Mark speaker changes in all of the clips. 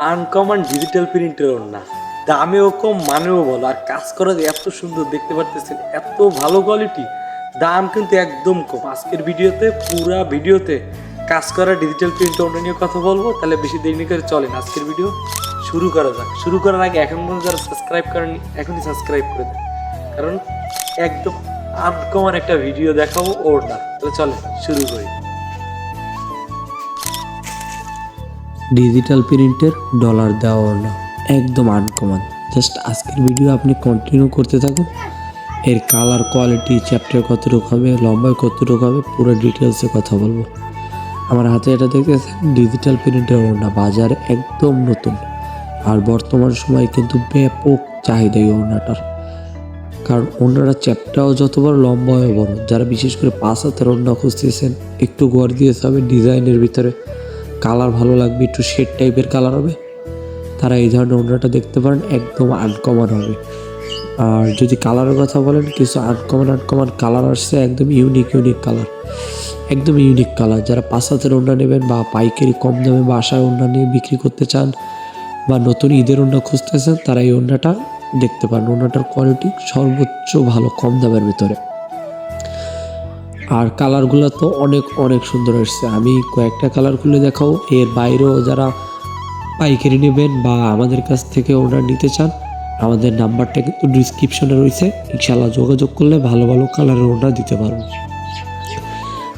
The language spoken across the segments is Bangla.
Speaker 1: আনকমন ডিজিটাল প্রিন্টের না। দামেও কম, মানেও ভালো। আর কাজ করা যে এত সুন্দর, দেখতে পারতেছেন, এত ভালো কোয়ালিটি দাম কিন্তু একদম কম। আজকের ভিডিওতে, পুরা ভিডিওতে কাজ করা ডিজিটাল প্রিন্ট ওনা নিয়ে কথা বলব। তাহলে বেশি দেরি করে চলেন আজকের ভিডিও শুরু করা যাক। শুরু করার আগে এখন পর্যন্ত যারা সাবস্ক্রাইব করেনি এখনই সাবস্ক্রাইব করে দেন। কারণ একদম আনকমন একটা ভিডিও দেখাবো ওর না। তাহলে চলেন, শুরু করি।
Speaker 2: ডিজিটাল প্রিন্টের ডলার দেওয়া না একদম আনকমন জাস্ট আজকের ভিডিও আপনি কন্টিনিউ করতে থাকুন। এর কালার কোয়ালিটি চ্যাপ্টার কতটুকু হবে, লম্বায় কতটুকু হবে, পুরো ডিটেলসে কথা বলব। আমার হাতে এটা দেখতেছেন ডিজিটাল প্রিন্টের ওড়না বাজারে একদম নতুন। আর বর্তমান সময়ে কিন্তু ব্যাপক চাহিদা এই ওড়নাটার কারণ ওনারা চ্যাপটাও যত বড় লম্বা হয়ে বড় যারা বিশেষ করে পাঁচ হাতের ওড়না খুঁজতেছেন, একটু গড় দিয়েছে হবে ডিজাইনের ভিতরে। কালার ভালো লাগবে, একটু শেড টাইপের কালার হবে। তারা এই ধরনের ওড়নাটা দেখতে পারেন, একদম আনকমন হবে। আর যদি কালারের কথা বলেন, কিছু আনকমন আনকমন কালার আসছে, একদম ইউনিক ইউনিক কালার একদম ইউনিক কালার যারা পাঁচ হাতের ওড়না নেবেন বা পাইকারি কম দামে বা আশায় ওড়না নিয়ে বিক্রি করতে চান বা নতুন ঈদের ওড়না খুঁজতেছেন, তারা এই ওড়নাটা দেখতে পারেন। ওড়নাটার কোয়ালিটি সর্বোচ্চ ভালো, কম দামের ভিতরে। আর কালারগুলো তো অনেক অনেক সুন্দর এসছে আমি কয়েকটা কালার খুলে দেখাও। এর বাইরেও যারা পাইকারি নেবেন বা আমাদের কাছ থেকে অর্ডার নিতে চান, আমাদের নাম্বারটা কিন্তু ডিসক্রিপশনে রয়েছে। ইনশাল্লাহ যোগাযোগ করলে ভালো ভালো কালারের অর্ডার দিতে পারব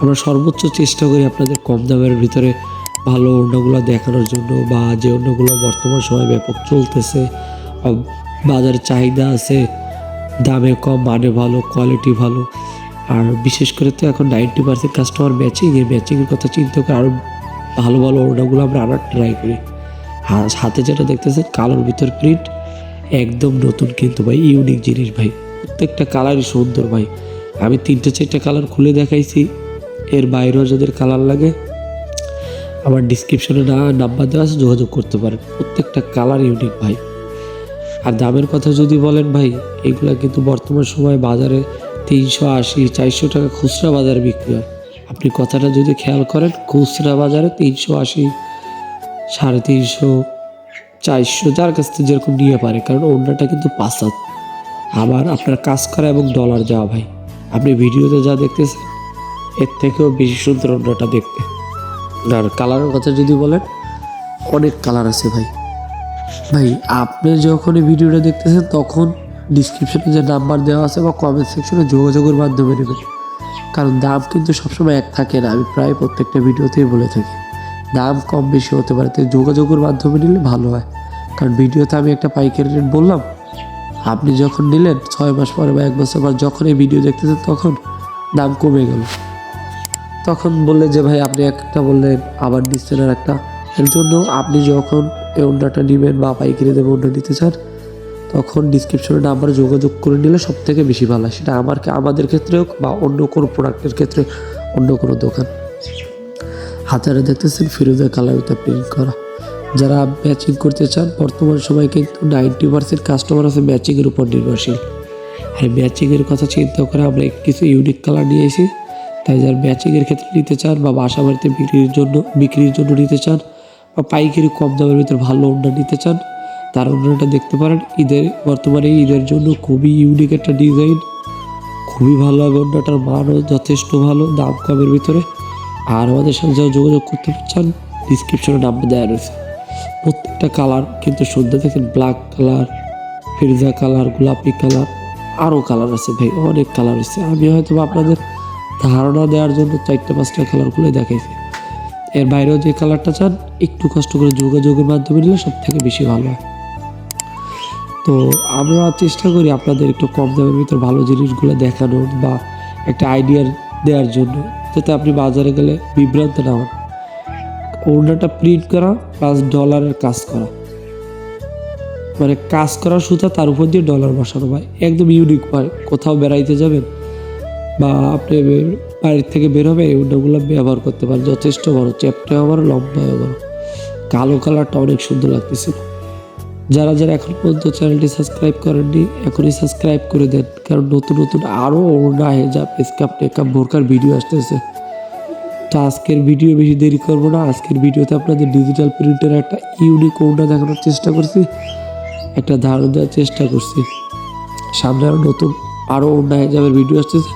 Speaker 2: আমরা সর্বোচ্চ চেষ্টা করি আপনাদের কম দামের ভিতরে ভালো ওড়নাগুলো দেখানোর জন্য বা যে ওড়নাগুলো বর্তমান সময় ব্যাপক চলতেছে, বাজারে চাহিদা আছে, দামে কম মানে ভালো কোয়ালিটি ভালো আর বিশেষ করে তো এখন নাইনটি পার্সেন্ট কাস্টমার ম্যাচিং এই ম্যাচিংয়ের কথা চিন্তা করে আরও ভালো ভালো ওড়নাগুলো আমরা আনার ট্রাই করি। আর হাতে যেটা দেখতেছেন, কালোর ভিতর প্রিন্ট একদম নতুন কিন্তু ভাই ইউনিক জিনিস ভাই। প্রত্যেকটা কালারই সুন্দর ভাই। আমি তিনটে, চারটে কালার খুলে দেখাইছি, এর বাইরেও যাদের কালার লাগে, আমার ডিসক্রিপশনে না নাম্বার দেওয়া আছে, যোগাযোগ করতে পারেন। প্রত্যেকটা কালার ইউনিক ভাই। আর দামের কথা যদি বলেন ভাই, এগুলা কিন্তু বর্তমান সময় বাজারে তিনশো আশি, চারশো টাকা খুচরা বাজারে বিক্রি হয়। আপনি কথাটা যদি খেয়াল করেন, খুচরা বাজারে তিনশো আশি, সাড়ে তিনশো, চারশো, যার কাছ থেকে যেরকম নিয়ে পারে, কারণ অন্যটা কিন্তু পাসাত আবার আপনার কাজ করা এবং ডলার যাওয়া ভাই। আপনি ভিডিওতে যা দেখতেছেন, এর থেকেও বেশি সুন্দর অন্যটা দেখতে। আর কালারের কথা যদি বলেন, অনেক কালার আছে ভাই। ভাই, আপনি যখন ভিডিওটা দেখতেছেন, তখন ডিসক্রিপশনে যে নাম্বার দেওয়া আছে বা কমেন্ট সেকশনে যোগাযোগের মাধ্যমে নেবেন। কারণ দাম কিন্তু সবসময় এক থাকে না, আমি প্রায় প্রত্যেকটা ভিডিওতেই বলে থাকি। দাম কম বেশি হতে পারে, তাই যোগাযোগের মাধ্যমে নিলে ভালো হয়। কারণ ভিডিওতে আমি একটা পাইকারি রেট বললাম, আপনি যখন নিলেন ছয় মাস পরে বা এক বছর পর যখন এই ভিডিও দেখতেছেন তখন দাম কমে গেল। তখন বললে যে, ভাই, আপনি একটা বললেন, আবার নিচ্ছেন আর একটা এর জন্য আপনি যখন এই অন্যটা নেবেন বা পাইকারি দেবে অন্য নিতে চান তখন ডিসক্রিপশনে নাম্বারে যোগাযোগ করে নিলে সব থেকে বেশি ভালো হয়। সেটা আমার আমাদের ক্ষেত্রে হোক বা অন্য কোনো প্রোডাক্টের ক্ষেত্রে, অন্য কোনো দোকান। হাতারে দেখতেছেন ফিরোজা কালারটা প্রিন্ট করা। যারা ম্যাচিং করতে চান, বর্তমান সময় কিন্তু নাইনটি পার্সেন্ট কাস্টমার আছে ম্যাচিংয়ের উপর নির্ভরশীল। আর ম্যাচিংয়ের কথা চিন্তা করে আমরা কিছু ইউনিক কালার নিয়ে এসেছি। তাই যারা ম্যাচিংয়ের ক্ষেত্রে নিতে চান বা বাসা বাড়িতে বিক্রির জন্য বিক্রির জন্য নিতে চান বা পাইকারি কম দামের ভিতরে ভালো ওড়না নিতে চান তার ওড়নাটা দেখতে পারেন। ঈদের, বর্তমানে ঈদের জন্য খুবই ইউনিক একটা ডিজাইন খুবই ভালো হবে ওড়নাটার মানও যথেষ্ট ভালো দাম কমের ভিতরে। আর আমাদের সাথে যারা যোগাযোগ করতে চান ডিসক্রিপশনে নাম্বার দেওয়া রয়েছে। প্রত্যেকটা কালার কিন্তু সুন্দর দেখেন ব্ল্যাক কালার ফিরজা কালার গোলাপি কালার আরও কালার আছে ভাই, অনেক কালার আছে। আমি হয়তো আপনাদের ধারণা দেওয়ার জন্য চারটে, পাঁচটা কালারগুলোই দেখাইছি। এর বাইরেও যে কালারটা চান, একটু কষ্ট করে যোগাযোগের মাধ্যমে নিলে সব থেকে বেশি ভালো হয়। তো আমরা চেষ্টা করি আপনাদের একটু কম দামের ভিতর ভালো জিনিসগুলো দেখানোর বা একটা আইডিয়া দেওয়ার জন্য। যাতে আপনি বাজারে গেলে বিভ্রান্ত না হন। ওড়নাটা প্রিন্ট করা প্লাস ডলারের কাজ করা। মানে কাজ করা সুতা তার উপর দিয়ে ডলার বসানো ভাই। একদম ইউনিক ভাই। কোথাও বেড়াইতে যাবেন বা আপনি বাড়ির থেকে বের হবে এই ব্যবহার করতে পারেন। যথেষ্ট বড়, চ্যাপটাও বড়, লম্বাও বড়। কালো কালারটা অনেক সুন্দর লাগতেছিল যারা যারা এখন পর্যন্ত চ্যানেলটি সাবস্ক্রাইব করেননি, এখনই সাবস্ক্রাইব করে দেন। কারণ নতুন নতুন আরও ওড়না হেজাব স্কাপ টেকাপ বোরকার ভিডিও আসতেছে। তো আজকের ভিডিও বেশি দেরি করব না। আজকের ভিডিওতে আপনাদের ডিজিটাল প্রিন্টের একটা ইউনিক ওড়না দেখানোর চেষ্টা করছি। একটা ধারণা দেওয়ার চেষ্টা করছি। সামনে আরও নতুন আরও অন্য হিজাবের ভিডিও আসতেছে।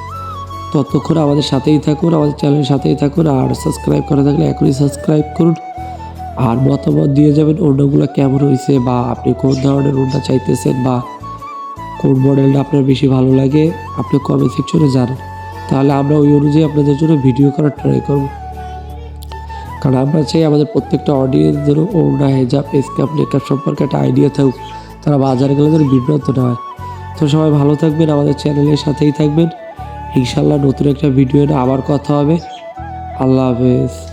Speaker 2: ততক্ষণ আমাদের সাথেই থাকুন, আমাদের চ্যানেলের সাথেই থাকুন। আর সাবস্ক্রাইব করা থাকলে এখনই সাবস্ক্রাইব করুন। আর মতামত দিয়ে যাবেন ওড়নাগুলো কেমন হয়েছে বা আপনি কোন ধরনের ওড়না চাইতেছেন বা কোন মডেলটা আপনার বেশি ভালো লাগে, আপনি কমেন্ট সেকশনে জানান। তাহলে আমরা ওই অনুযায়ী আপনাদের জন্য ভিডিও করার ট্রাই করব। কারণ আমরা চাই আমাদের প্রত্যেকটা অডিয়েন্স যেন ওড়না হেজাব স্ক্যাপ মেকআপ সম্পর্কে একটা আইডিয়া থাকুক। তারা বাজারে গেলে যেন বিভ্রান্ত না হয়। তো সবাই ভালো থাকবেন, আমাদের চ্যানেলের সাথেই থাকবেন। ইনশাল্লাহ নতুন একটা ভিডিও আবার কথা হবে। আল্লাহ হাফেজ।